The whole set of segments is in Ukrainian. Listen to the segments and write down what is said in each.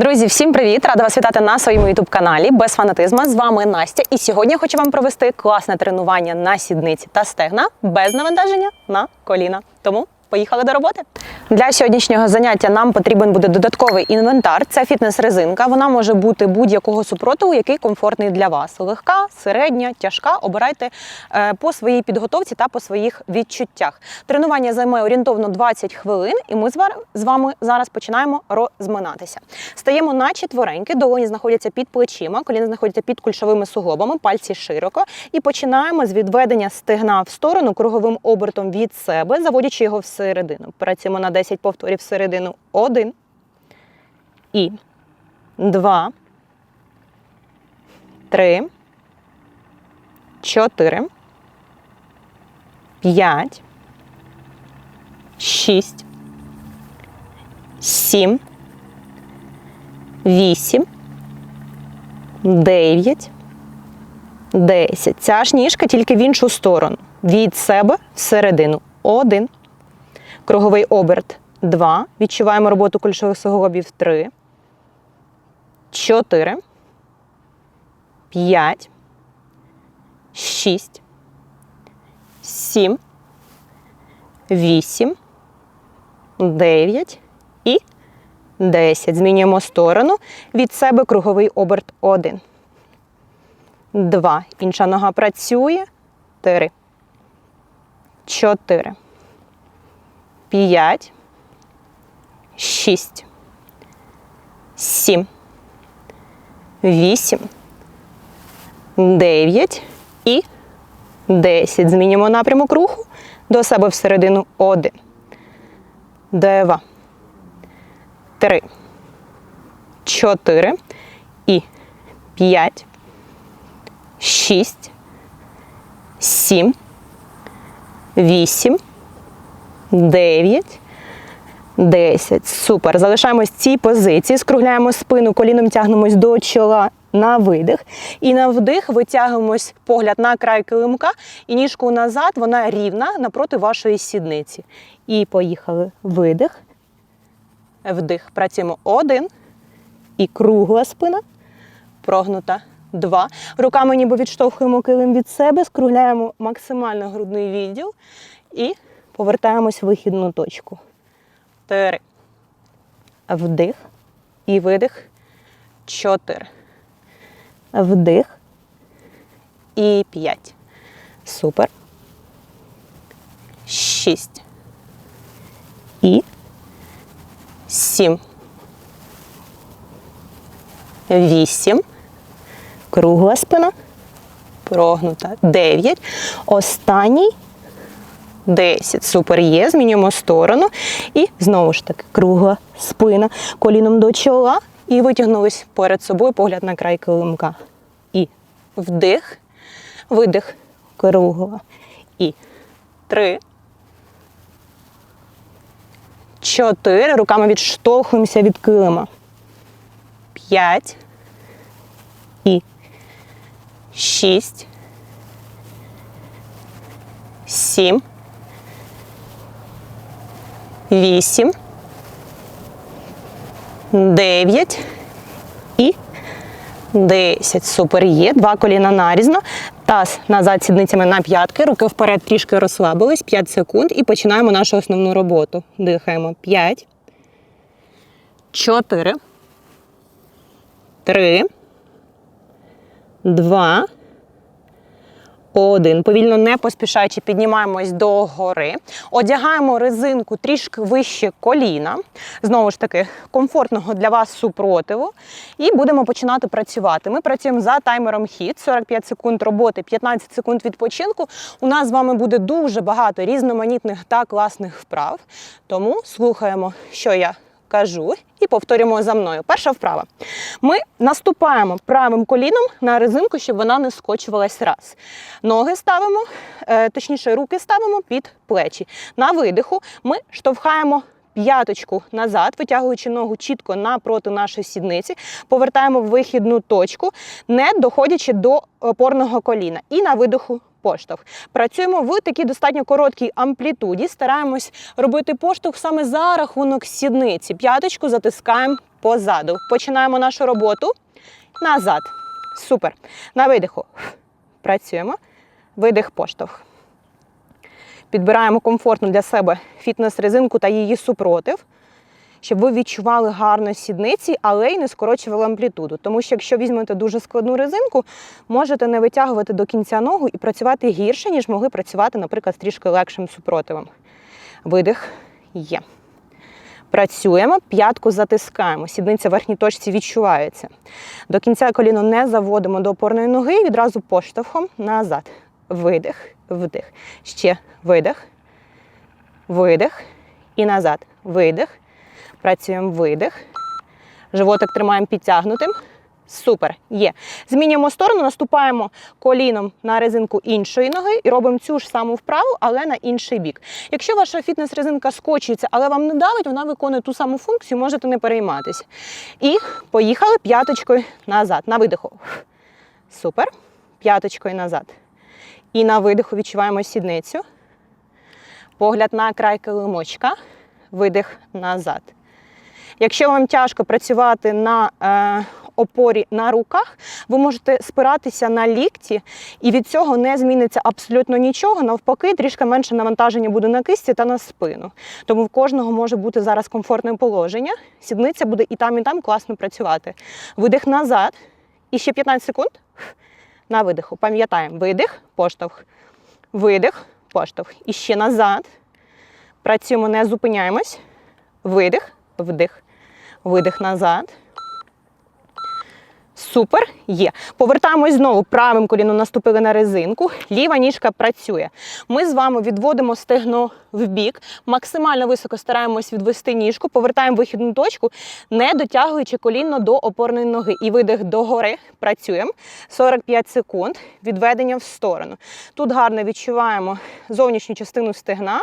Друзі, всім привіт! Рада вас вітати на своєму youtube каналі без фанатизму. З вами Настя. І сьогодні я хочу вам провести класне тренування на сідниці та стегна без навантаження на коліна. Тому поїхали до роботи. Для сьогоднішнього заняття нам потрібен буде додатковий інвентар. Це фітнес-резинка. Вона може бути будь-якого супротиву, який комфортний для вас. Легка, середня, тяжка. Обирайте е, по своїй підготовці та по своїх відчуттях. Тренування займе орієнтовно 20 хвилин, і ми з вами зараз починаємо розминатися. Стаємо на четвереньки, долоні знаходяться під плечима, коліна знаходяться під кульшовими суглобами, пальці широко. І починаємо з відведення стегна в сторону круговим обертом від себе, заводячи його всередину. Працюємо на 10 повторів всередину. Один. І два. Три. Чотири. П'ять. Шість. Сім. Вісім. Дев'ять. Десять. Ця ж ніжка тільки в іншу сторону. Від себе всередину. Один. Круговий оберт. Два. Відчуваємо роботу кульшових суглобів. Три. Чотири. П'ять. Шість. Сім. Вісім. Дев'ять. І 10. Змінюємо сторону. Від себе круговий оберт 1. 2. Інша нога працює. 3. 4. 5. 6. 7. 8. 9. І 10. Змінюємо напрямок руху. До себе всередину 1. 2 три, чотири і п'ять, шість, сім, вісім, дев'ять, десять. Супер. Залишаємось в цій позиції, скругляємо спину, коліном тягнемось до чола на видих. І на вдих витягуємось погляд на край килимка і ніжку назад, вона рівна напроти вашої сідниці. І поїхали. Видих. Вдих. Працюємо один. І кругла спина. Прогнута. Два. Руками ніби відштовхуємо килим від себе, скругляємо максимально грудний відділ і повертаємось в вихідну точку. Три. Вдих. І видих. Чотири. Вдих. І п'ять. Супер. Шість. І сім, вісім, кругла спина, прогнута, дев'ять, останній, десять. Супер є, змінюємо сторону. І знову ж таки кругла спина, коліном до чола і витягнулись перед собою погляд на край килимка. І вдих, видих, кругла. І три. Чотири. Руками відштовхуємося від килима. П'ять. І шість. Сім. Вісім. Дев'ять. І десять. Супер є. Два коліна нарізно. Таз назад сідницями на п'ятки, руки вперед трішки розслабились, 5 секунд і починаємо нашу основну роботу. Дихаємо 5, 4, 3, 2, 1. Повільно не поспішаючи піднімаємось до гори. Одягаємо резинку трішки вище коліна. Знову ж таки, комфортного для вас супротиву. І будемо починати працювати. Ми працюємо за таймером хід, 45 секунд роботи, 15 секунд відпочинку. У нас з вами буде дуже багато різноманітних та класних вправ. Тому слухаємо, що я кажу, і повторюємо за мною. Перша вправа. Ми наступаємо правим коліном на резинку, щоб вона не скочувалась раз. Ноги ставимо, е, точніше, руки ставимо під плечі. На видиху ми штовхаємо. П'яточку назад, витягуючи ногу чітко напроти нашої сідниці, повертаємо в вихідну точку, не доходячи до опорного коліна. І на видиху поштовх. Працюємо в такій достатньо короткій амплітуді. Стараємось робити поштовх саме за рахунок сідниці. П'яточку затискаємо позаду. Починаємо нашу роботу назад. Супер. На видиху. Працюємо. Видих поштовх. Підбираємо комфортну для себе фітнес-резинку та її супротив, щоб ви відчували гарно сідниці, але й не скорочували амплітуду. Тому що якщо візьмете дуже складну резинку, можете не витягувати до кінця ногу і працювати гірше, ніж могли працювати, наприклад, з трішки легшим супротивом. Видих є. Працюємо, п'ятку затискаємо. Сідниця в верхній точці відчувається. До кінця коліно не заводимо до опорної ноги, відразу поштовхом назад. Видих, вдих. Ще видих, видих і назад. Видих. Працюємо видих. Животик тримаємо підтягнутим. Супер, є. Змінюємо сторону, наступаємо коліном на резинку іншої ноги і робимо цю ж саму вправу, але на інший бік. Якщо ваша фітнес-резинка скочується, але вам не давить, вона виконує ту саму функцію, можете не перейматися. І поїхали п'яточкою назад. На видиху. Супер. П'яточкою назад. І на видиху відчуваємо сідницю. Погляд на край килимочка. Видих назад. Якщо вам тяжко працювати на е, опорі на руках, ви можете спиратися на лікті, і від цього не зміниться абсолютно нічого. Навпаки, трішки менше навантаження буде на кисті та на спину. Тому в кожного може бути зараз комфортне положення. Сідниця буде і там, і там класно працювати. Видих назад. І ще 15 секунд. На видиху. Пам'ятаємо. Видих, поштовх. Видих, поштовх. І ще назад. Працюємо, не зупиняємось. Видих, вдих. Видих назад. Супер, є. Повертаємось знову. Правим коліном наступили на резинку. Ліва ніжка працює. Ми з вами відводимо стегно в бік, максимально високо стараємось відвести ніжку, повертаємо вихідну точку, не дотягуючи коліно до опорної ноги. І видих догори. Працюємо. 45 секунд. Відведення в сторону. Тут гарно відчуваємо зовнішню частину стегна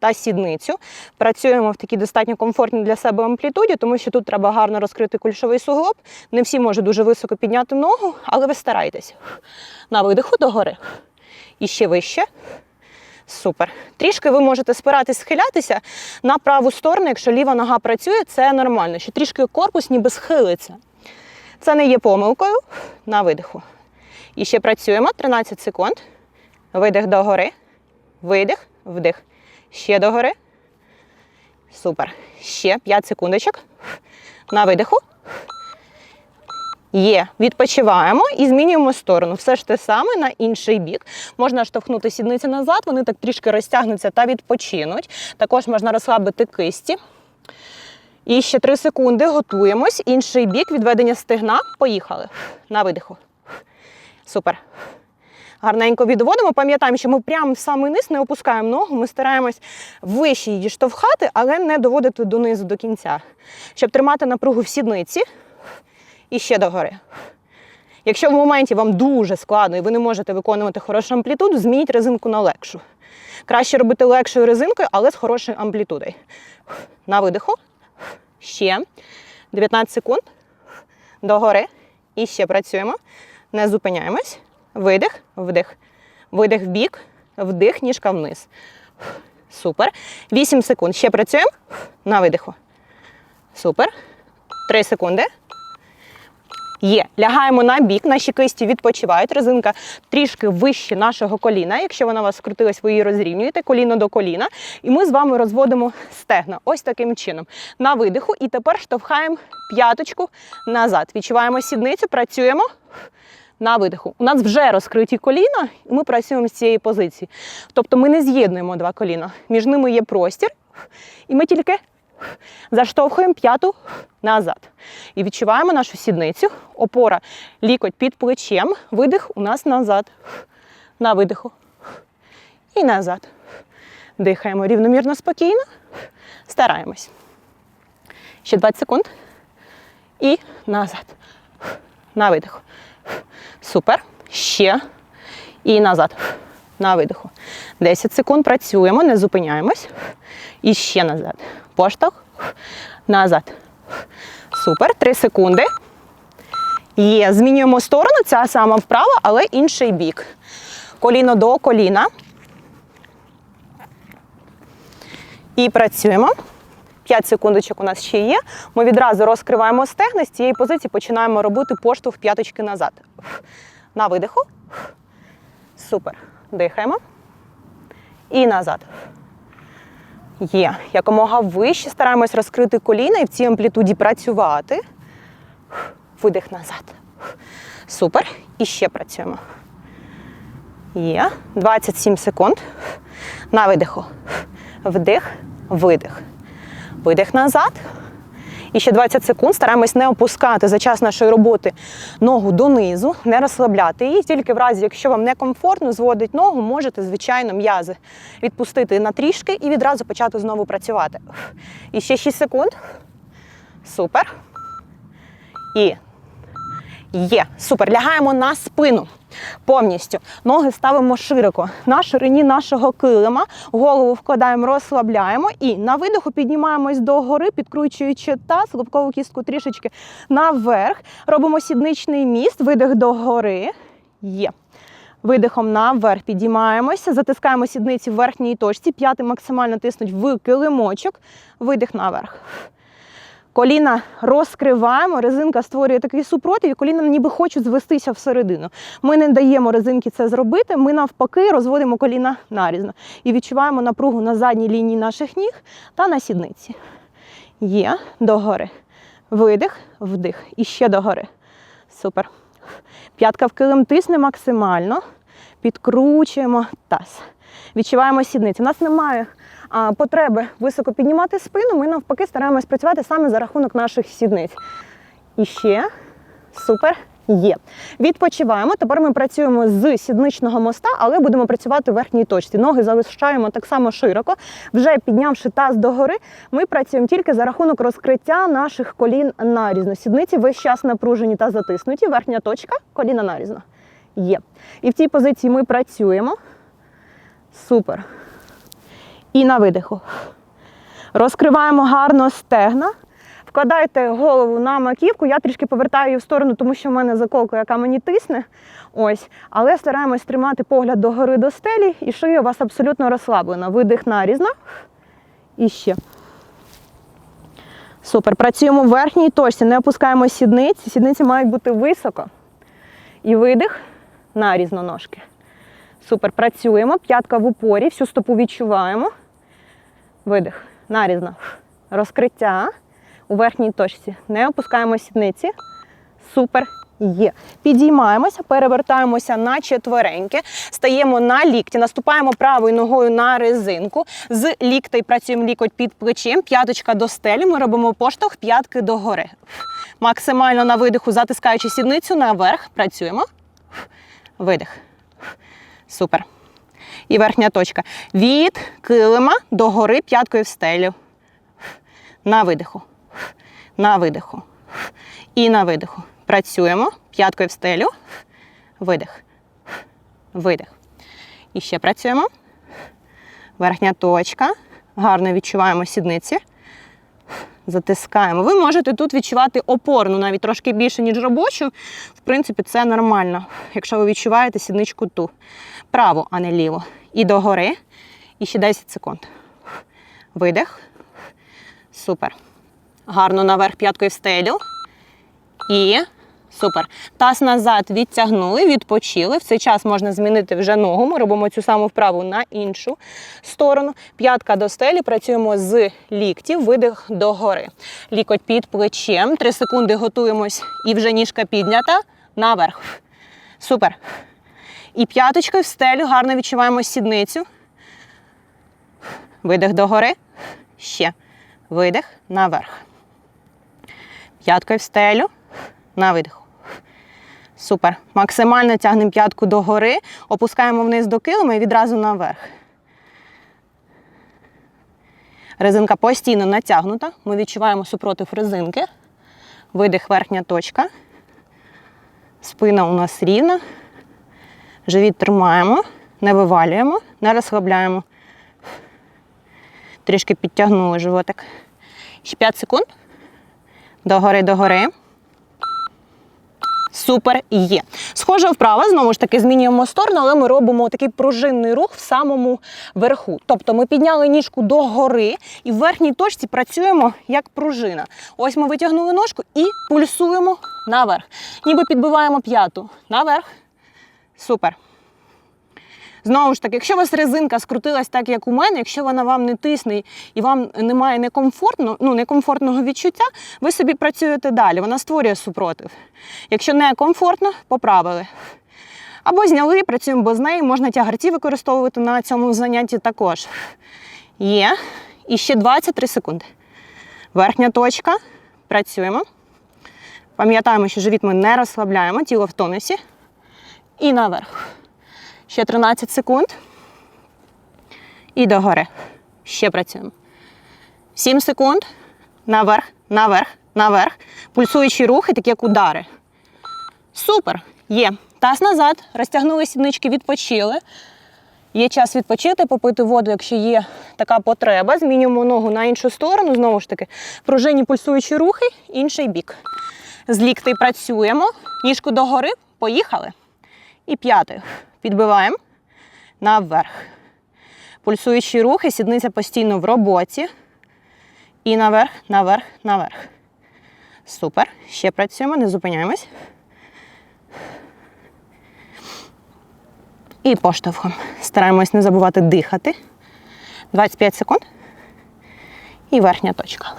та сідницю. Працюємо в такій достатньо комфортній для себе амплітуді, тому що тут треба гарно розкрити кульшовий суглоб. Не всі можуть дуже високо підняти ногу, але ви старайтесь. На видиху догори. І ще вище. Супер. Трішки ви можете спиратись, схилятися на праву сторону, якщо ліва нога працює, це нормально. Що трішки корпус ніби схилиться. Це не є помилкою. На видиху. І ще працюємо 13 секунд. Видих догори. Видих, вдих. Ще догори. Супер. Ще 5 секундочок. На видиху. Є, відпочиваємо і змінюємо сторону. Все ж те саме на інший бік. Можна штовхнути сідниці назад, вони так трішки розтягнуться та відпочинуть. Також можна розслабити кисті. І ще 3 секунди готуємось. Інший бік, відведення стегна. Поїхали. На видиху. Супер. Гарненько відводимо. Пам'ятаємо, що ми прямо в самий низ не опускаємо ногу, ми стараємось вище її штовхати, але не доводити донизу до кінця, щоб тримати напругу в сідниці і ще догори. Якщо в моменті вам дуже складно і ви не можете виконувати хорошу амплітуду, змініть резинку на легшу. Краще робити легшою резинкою, але з хорошою амплітудою. На видиху. Ще. 19 секунд. Догори. І ще працюємо. Не зупиняємось. Видих, вдих. Видих в бік, вдих, ніжка вниз. Супер. 8 секунд. Ще працюємо. На видиху. Супер. 3 секунди. Є. Лягаємо на бік, наші кисті відпочивають. Резинка трішки вище нашого коліна. Якщо вона у вас скрутилась, ви її розрівнюєте коліно до коліна. І ми з вами розводимо стегна. Ось таким чином. На видиху. І тепер штовхаємо п'яточку назад. Відчуваємо сідницю, працюємо. На видиху. У нас вже розкриті коліна, і ми працюємо з цієї позиції. Тобто ми не з'єднуємо два коліна. Між ними є простір, і ми тільки заштовхуємо п'яту назад. І відчуваємо нашу сідницю. Опора лікоть під плечем. Видих у нас назад. На видиху. І назад. Дихаємо рівномірно, спокійно. Стараємось. Ще 20 секунд. І назад. На видиху. Супер. Ще. І назад. На видиху. 10 секунд працюємо, не зупиняємось. І ще назад. Поштовх. Назад. Супер. 3 секунди. Є. Змінюємо сторону. Ця сама вправа, але інший бік. Коліно до коліна. І працюємо. 5 секундочок у нас ще є. Ми відразу розкриваємо стегна. З цієї позиції починаємо робити поштовх п'яточки назад. На видиху. Супер. Дихаємо. І назад. Є. Якомога вище стараємось розкрити коліна і в цій амплітуді працювати. Видих назад. Супер. І ще працюємо. Є. 27 секунд. На видиху. Вдих, видих. Видих назад. І ще 20 секунд стараємось не опускати за час нашої роботи ногу донизу, не розслабляти її. Тільки в разі, якщо вам некомфортно зводить ногу, можете, звичайно, м'язи відпустити на трішки і відразу почати знову працювати. І ще 6 секунд. Супер. І Є, супер. Лягаємо на спину повністю. Ноги ставимо широко на ширині нашого килима. Голову вкладаємо, розслабляємо і на видиху піднімаємось догори, підкручуючи таз, лобкову кістку трішечки наверх. Робимо сідничний міст, видих догори. Є. Видихом наверх підіймаємося, затискаємо сідниці в верхній точці, п'яти максимально тиснуть в килимочок, видих наверх. Коліна розкриваємо, резинка створює такий супротив, і коліна ніби хочуть звестися всередину. Ми не даємо резинки це зробити, ми навпаки розводимо коліна нарізно і відчуваємо напругу на задній лінії наших ніг та на сідниці. Є, догори. Видих, вдих. І ще догори. Супер. П'ятка в килим тисне максимально. Підкручуємо таз. Відчуваємо сідниці. У нас немає потреби високо піднімати спину. Ми навпаки стараємось працювати саме за рахунок наших сідниць. І ще супер. Є. Відпочиваємо. Тепер ми працюємо з сідничного моста, але будемо працювати в верхній точці. Ноги залишаємо так само широко. Вже піднявши таз догори, ми працюємо тільки за рахунок розкриття наших колін нарізно. Сідниці весь час напружені та затиснуті. Верхня точка, коліна нарізно. Є. І в цій позиції ми працюємо. Супер. І на видиху. Розкриваємо гарно стегна. Вкладайте голову на маківку. Я трішки повертаю її в сторону, тому що в мене заколка, яка мені тисне. Ось. Але стараємось тримати погляд догори до стелі, і шия у вас абсолютно розслаблена. Видих нарізно. І ще. Супер. Працюємо в верхній точці, не опускаємо сідниці. Сідниці мають бути високо. І видих нарізно ножки. Супер. Працюємо. П'ятка в упорі, всю стопу відчуваємо. Видих. Нарізно. Розкриття у верхній точці. Не опускаємо сідниці. Супер. Є. Підіймаємося, перевертаємося на четвереньки, стаємо на лікті, наступаємо правою ногою на резинку. З ліктей працюємо лікоть під плечем, п'яточка до стелі. Ми робимо поштовх п'ятки догори. Максимально на видиху, затискаючи сідницю наверх. Працюємо. Видих. Супер. І верхня точка. Від килима до гори п'яткою в стелю. На видиху. На видиху. І на видиху. Працюємо. П'яткою в стелю. Видих. Видих. І ще працюємо. Верхня точка. Гарно відчуваємо сідниці. Затискаємо. Ви можете тут відчувати опорну, навіть трошки більше, ніж робочу. В принципі, це нормально, якщо ви відчуваєте сідничку ту. Праву, а не ліву. І догори. І ще 10 секунд. Видих. Супер. Гарно наверх п'яткою стелю. І супер. Таз назад відтягнули, відпочили. В цей час можна змінити вже ногу. Ми робимо цю саму вправу на іншу сторону. П'ятка до стелі. Працюємо з ліктів, видих догори. Лікоть під плечем. Три секунди готуємось. І вже ніжка піднята. Наверх. Супер. І п'яточкою в стелю. Гарно відчуваємо сідницю. Видих догори. Ще. Видих наверх. П'яткою в стелю. На видиху. Супер. Максимально тягнемо п'ятку догори, опускаємо вниз до килима і відразу наверх. Резинка постійно натягнута. Ми відчуваємо супротив резинки. Видих верхня точка. Спина у нас рівна. Живіт тримаємо, не вивалюємо, не розслабляємо. Трішки підтягнули животик. Ще 5 секунд. Догори, догори. Супер є. Схоже вправо, знову ж таки, змінюємо сторону, але ми робимо такий пружинний рух в самому верху. Тобто ми підняли ніжку догори і в верхній точці працюємо як пружина. Ось ми витягнули ножку і пульсуємо наверх. Ніби підбиваємо п'яту наверх. Супер. Знову ж таки, якщо у вас резинка скрутилась так, як у мене, якщо вона вам не тисне і вам немає некомфортно, ну, некомфортного відчуття, ви собі працюєте далі, вона створює супротив. Якщо не комфортно, поправили. Або зняли, працюємо без неї, можна тягарці використовувати на цьому занятті також. Є. І ще 23 секунди. Верхня точка. Працюємо. Пам'ятаємо, що живіт ми не розслабляємо, тіло в тонусі. І наверх. Ще 13 секунд. І догори. Ще працюємо. 7 секунд. Наверх, наверх, наверх. Пульсуючі рухи, такі як удари. Супер! Є. Таз назад. Розтягнули сіднички, відпочили. Є час відпочити, попити воду, якщо є така потреба. Змінюємо ногу на іншу сторону. Знову ж таки, пружинні пульсуючі рухи, інший бік. З ліктей працюємо. Ніжку догори. Поїхали. І п'ятий. Підбиваємо наверх. Пульсуючі рухи, сідниця постійно в роботі. І наверх, наверх, наверх. Супер. Ще працюємо, не зупиняємось. І поштовхом. Стараємось не забувати дихати. 25 секунд. І верхня точка.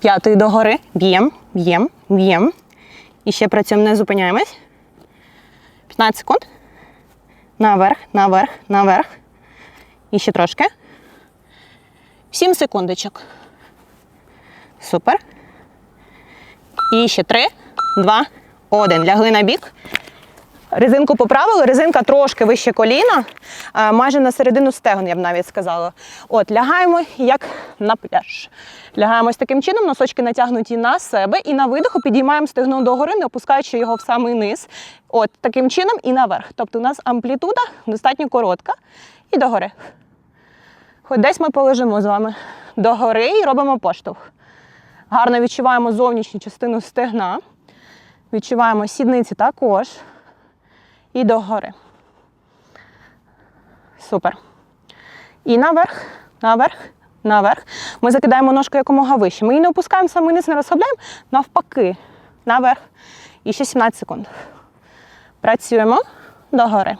П'ятий догори. Б'єм, б'єм, б'єм. І ще працюємо, не зупиняємось. 15 секунд. Наверх, наверх, наверх. І ще трошки. 7 секундочок. Супер. І ще 3, 2, 1. Лягли на бік. Резинку поправили, резинка трошки вище коліна, майже на середину стегон, я б навіть сказала. От, лягаємо як на пляж. Лягаємо ось таким чином, носочки натягнуті на себе, і на видиху підіймаємо стегно догори, не опускаючи його в самий низ. От таким чином і наверх. Тобто у нас амплітуда достатньо коротка і догори. Хоч десь ми полежимо з вами догори і робимо поштовх. Гарно відчуваємо зовнішню частину стегна. Відчуваємо сідниці також. І догори. Супер. І наверх, наверх, наверх. Ми закидаємо ножку якомога вище. Ми її не опускаємо саме низ, не розслабляємо. Навпаки. Наверх. І ще 17 секунд. Працюємо догори.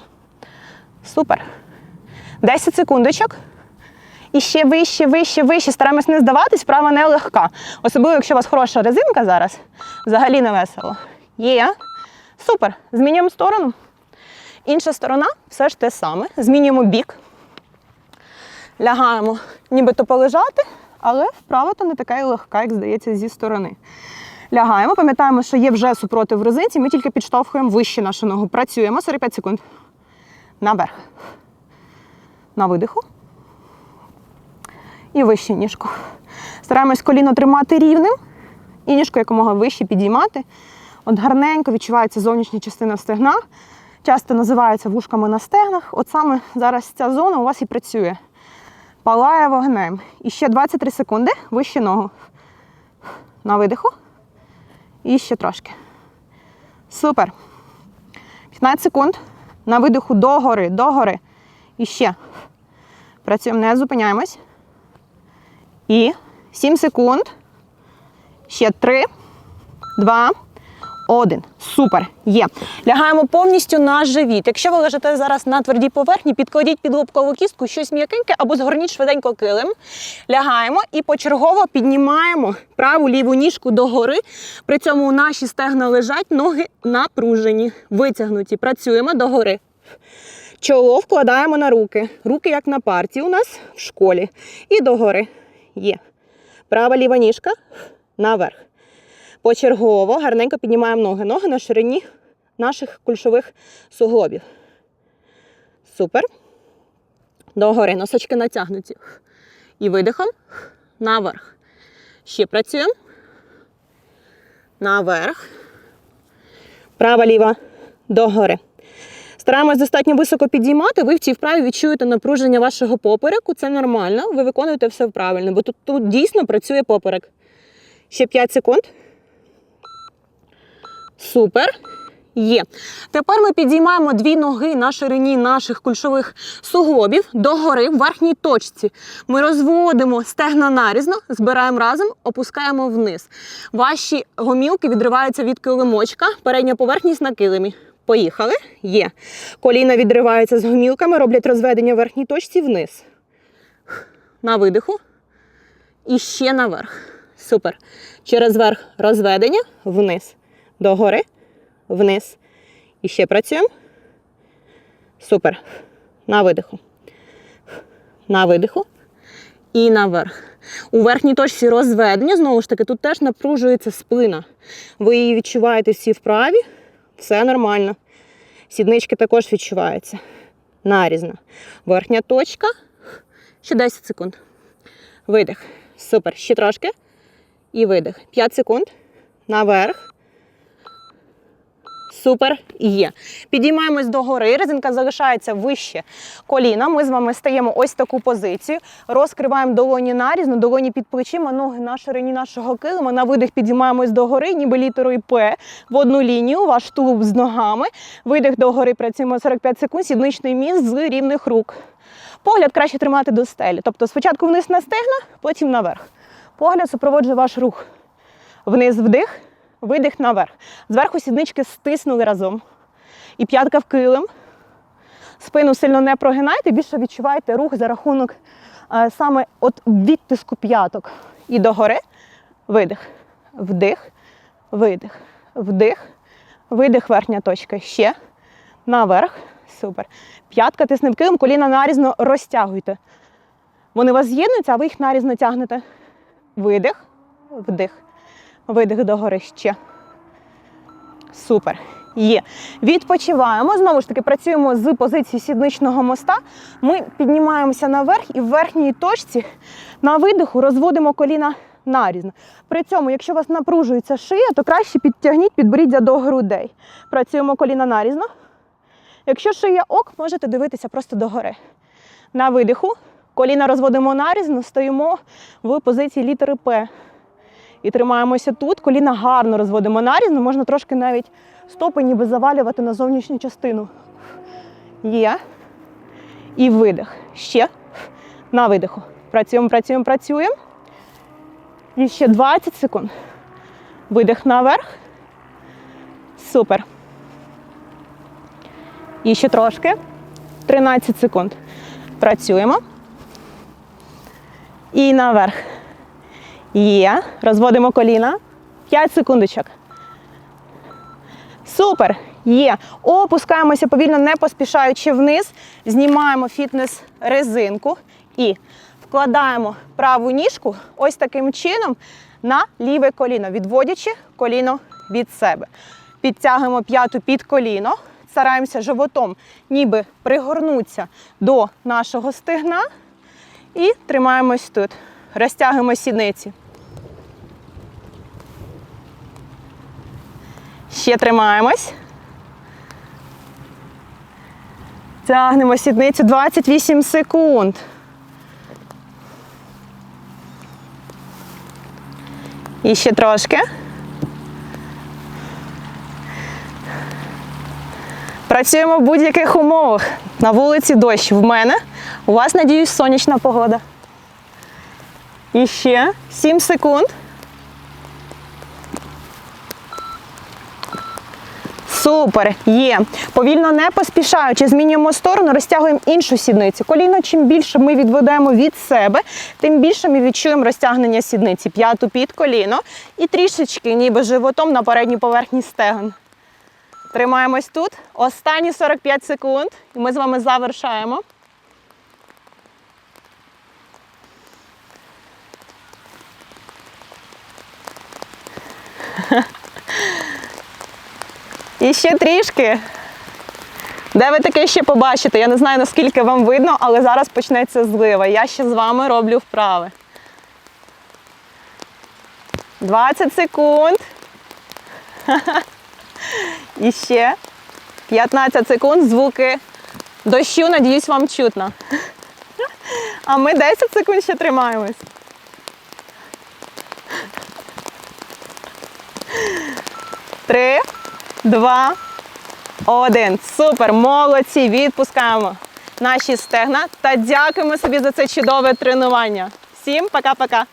Супер. 10 секундочок. І ще вище, вище, вище. Стараємось не здаватись, права не легка. Особливо, якщо у вас хороша резинка зараз, взагалі не весело. Є. Супер. Змінюємо сторону. Інша сторона все ж те саме. Змінюємо бік. Лягаємо, нібито полежати, але вправа то не така і легка, як здається, зі сторони. Лягаємо, пам'ятаємо, що є вже супротив в резинці, ми тільки підштовхуємо вище нашу ногу. Працюємо 45 секунд. Наверх. На видиху. І вище ніжку. Стараємось коліно тримати рівним і ніжку якомога вище підіймати. От гарненько відчувається зовнішня частина стегна. Часто називається вушками на стегнах. От саме зараз ця зона у вас і працює. Палає вогнем. І ще 23 секунди вище ногу. На видиху. І ще трошки. Супер. 15 секунд. На видиху догори, догори. І ще. Працюємо, не зупиняємось. І 7 секунд. Ще 3, 2, один. Супер. Є. Лягаємо повністю на живіт. Якщо ви лежите зараз на твердій поверхні, підкладіть під лобкову кістку щось м'якеньке або згорніть швиденько килим. Лягаємо і почергово піднімаємо праву ліву ніжку догори. При цьому наші стегна лежать, ноги напружені, витягнуті. Працюємо догори. Чоло вкладаємо на руки. Руки як на парті у нас в школі. І догори. Є. Права ліва ніжка наверх. Почергово гарненько піднімаємо ноги. Ноги на ширині наших кульшових суглобів. Супер. Догори. Носочки натягнуті. І видихом наверх. Ще працюємо. Наверх. Права ліва догори. Стараємось достатньо високо підіймати. Ви в цій вправі відчуєте напруження вашого попереку. Це нормально. Ви виконуєте все правильно, бо тут, тут дійсно працює поперек. Ще 5 секунд. Супер. Є. Тепер ми підіймаємо дві ноги на ширині наших кульшових суглобів догори в верхній точці. Ми розводимо стегна нарізно, збираємо разом, опускаємо вниз. Ваші гомілки відриваються від килимочка, передня поверхність на килимі. Поїхали. Є. Коліна відриваються з гомілками, роблять розведення в верхній точці вниз. На видиху. І ще наверх. Супер. Через верх розведення вниз. Догори, вниз. І ще працюємо. Супер. На видиху. На видиху. І наверх. У верхній точці розведення, знову ж таки, тут теж напружується спина. Ви її відчуваєте всі вправі. Все нормально. Сіднички також відчуваються. Нарізно. Верхня точка. Ще 10 секунд. Видих. Супер. Ще трошки. І видих. 5 секунд. Наверх. Супер. Є. Підіймаємось догори. Резинка залишається вище коліна. Ми з вами стаємо ось таку позицію. Розкриваємо долоні нарізно, долоні під плечима, ноги на ширині нашого килима. На видих підіймаємось догори, ніби літерою П в одну лінію. Ваш тулуб з ногами. Видих догори. Працюємо 45 секунд. Сідничний міст з рівних рук. Погляд краще тримати до стелі. Тобто спочатку вниз на стегна, потім наверх. Погляд супроводжує ваш рух. Вниз вдих, видих наверх. Зверху сіднички стиснули разом. І п'ятка в килим. Спину сильно не прогинайте, більше відчуваєте рух за рахунок е, саме от відтиску п'яток. І догори. Видих. Вдих, видих, вдих, видих, верхня точка. Ще. Наверх. Супер. П'ятка тисне в килим, коліна нарізно розтягуйте. Вони у вас з'єднуються, а ви їх нарізно тягнете. Видих, вдих, видих догори ще. Супер. Є. Відпочиваємо. Знову ж таки, працюємо з позиції сідничного моста. Ми піднімаємося наверх і в верхній точці на видиху розводимо коліна нарізно. При цьому, якщо у вас напружується шия, то краще підтягніть підборіддя до грудей. Працюємо коліна нарізно. Якщо шия ок, можете дивитися просто догори. На видиху коліна розводимо нарізно, стоїмо в позиції літери П. І тримаємося тут. Коліна гарно розводимо нарізно, можна трошки навіть стопи ніби завалювати на зовнішню частину. Є. І видих. Ще. На видиху. Працюємо, працюємо, працюємо. І ще 20 секунд. Видих наверх. Супер. І ще трошки. 13 секунд. Працюємо. І наверх. Є. Розводимо коліна. 5 секундочок. Супер. Є. Опускаємося повільно, не поспішаючи вниз. Знімаємо фітнес-резинку і вкладаємо праву ніжку ось таким чином на ліве коліно, відводячи коліно від себе. Підтягуємо п'яту під коліно, стараємося животом ніби пригорнутися до нашого стегна і тримаємось тут. Розтягуємо сідниці. Ще тримаємось. Тягнемо сідницю 28 секунд. І ще трошки. Працюємо в будь-яких умовах. На вулиці дощ в мене. У вас, надіюсь, сонячна погода. І ще 7 секунд. Супер, є. Повільно не поспішаючи, змінюємо сторону, розтягуємо іншу сідницю. Коліно, чим більше ми відведемо від себе, тим більше ми відчуємо розтягнення сідниці. П'яту під коліно і трішечки, ніби животом на передній поверхні стегон. Тримаємось тут. Останні 45 секунд. І ми з вами завершаємо. І ще трішки. Де ви таке ще побачите? Я не знаю, наскільки вам видно, але зараз почнеться злива. Я ще з вами роблю вправи. 20 секунд. І ще 15 секунд. Звуки дощу, надіюсь, вам чутно. А ми 10 секунд ще тримаємось. Три, два, один. Супер, молодці. Відпускаємо наші стегна та дякуємо собі за це чудове тренування. Всім пока-пока.